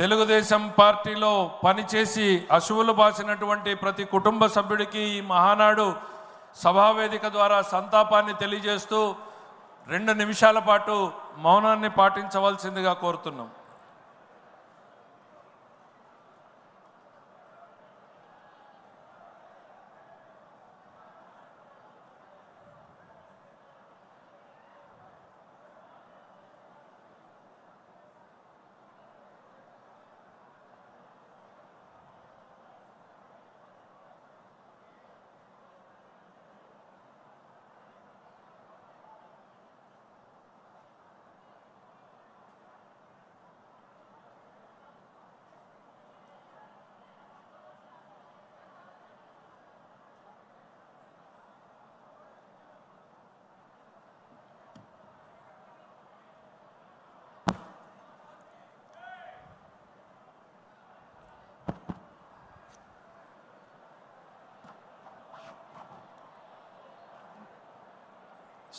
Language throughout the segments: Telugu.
తెలుగుదేశం పార్టీలో పనిచేసి అశువులు బాసినటువంటి ప్రతి కుటుంబ సభ్యుడికి ఈ మహానాడు సభావేదిక ద్వారా సంతాపాన్ని తెలియజేస్తూ రెండు నిమిషాల పాటు మౌనాన్ని పాటించవలసిందిగా కోరుతున్నాం.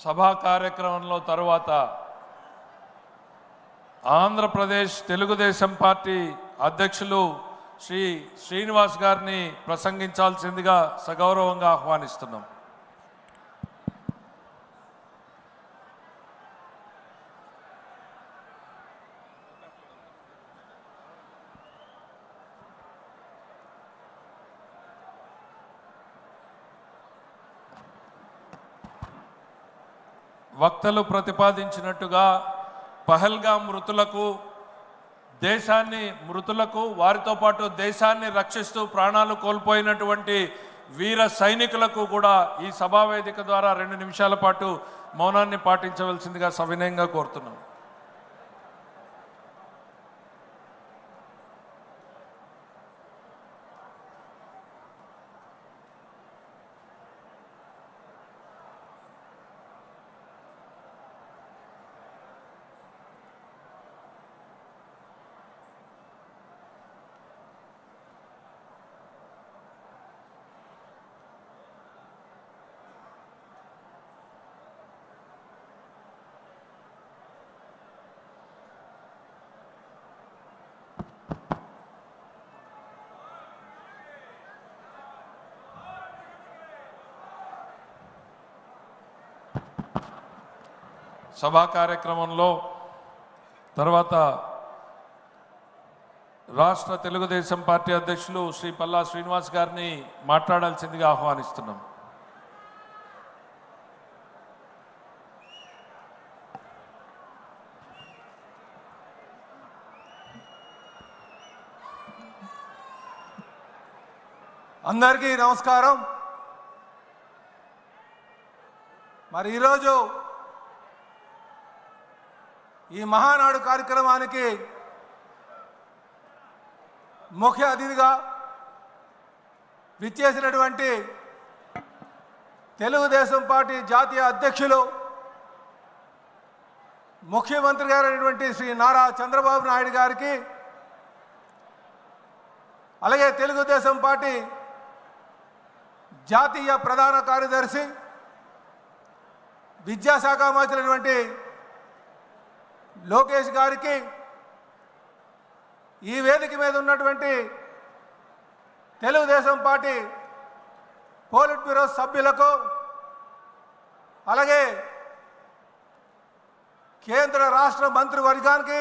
సభా కార్యక్రమంలో తరువాత ఆంధ్రప్రదేశ్ తెలుగుదేశం పార్టీ అధ్యక్షులు శ్రీ శ్రీనివాస్ గారిని ప్రసంగించాల్సిందిగా సగౌరవంగా ఆహ్వానిస్తున్నాం. వక్తలు ప్రతిపాదించినట్టుగా పహల్గా మృతులకు దేశాన్ని మృతులకు వారితో పాటు దేశాన్ని రక్షిస్తూ ప్రాణాలు కోల్పోయినటువంటి వీర సైనికులకు కూడా ఈ సభావేదిక ద్వారా రెండు నిమిషాల పాటు మౌనాన్ని పాటించవలసిందిగా సవినయంగా కోరుతున్నాం సభా కార్యక్రమంలో తర్వాత రాష్ట్ర తెలుగుదేశం పార్టీ అధ్యక్షులు శ్రీ పల్లా శ్రీనివాస్ గారిని మాట్లాడాల్సిందిగా ఆహ్వానిస్తున్నాం. అందరికీ నమస్కారం. మరి ఈరోజు ఈ మహానాడు కార్యక్రమానికి ముఖ్య అతిథిగా విచ్చేసినటువంటి తెలుగుదేశం పార్టీ జాతీయ అధ్యక్షులు ముఖ్యమంత్రి గారైనటువంటి శ్రీ నారా చంద్రబాబు నాయుడు గారికి అలాగే తెలుగుదేశం పార్టీ జాతీయ ప్రధాన కార్యదర్శి విద్యాశాఖ మంత్రి లోకేష్ గారికి ఈ వేదిక మీద ఉన్నటువంటి తెలుగుదేశం పార్టీ పోలిట్ బ్యూరో సభ్యులకు అలాగే కేంద్ర రాష్ట్ర మంత్రివర్గానికి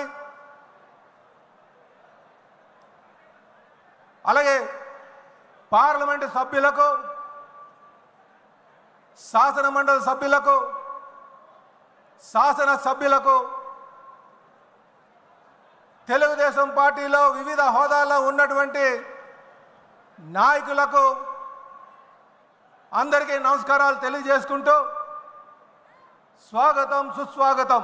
అలాగే పార్లమెంటు సభ్యులకు శాసన మండలి సభ్యులకు శాసన సభ్యులకు తెలుగుదేశం పార్టీలో వివిధ హోదాల్లో ఉన్నటువంటి నాయకులకు అందరికీ నమస్కారాలు తెలియజేసుకుంటూ స్వాగతం సుస్వాగతం.